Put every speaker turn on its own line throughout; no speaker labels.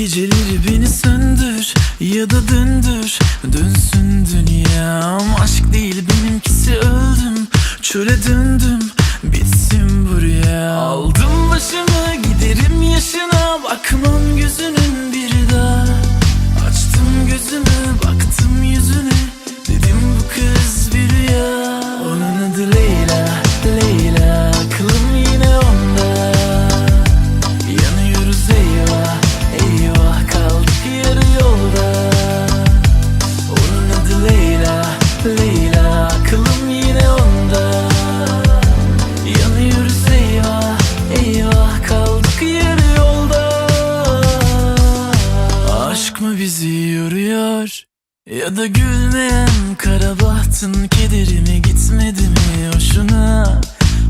Geceleri beni söndür ya da döndür. Dönsün dünyam aşk değil benimkisi öldüm. Çöle döndüm bitsin buraya. Aldım başımı giderim yaşına. Bakmam yoruyor ya da gülmeyen kara bahtın kederi mi gitmedi mi hoşuna?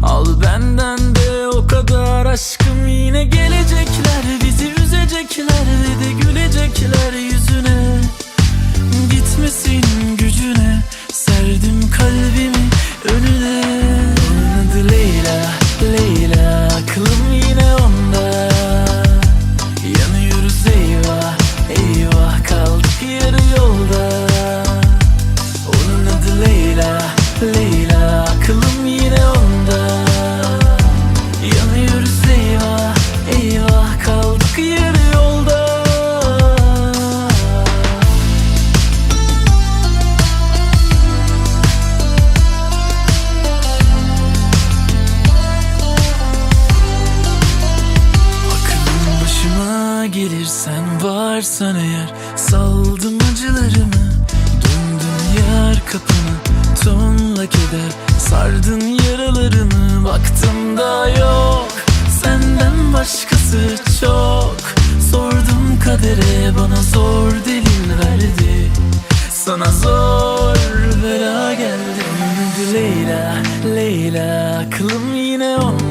Al benden de o kadar aşkım gelirsen varsan eğer Saldım acılarımı Döndüm yar kapına Tonla keder Sardın yaralarımı. Baktım da yok Senden başkası çok. Sordum kadere bana zor delil verdi. Sana zor bela geldi Leyla, Leyla Aklım yine onda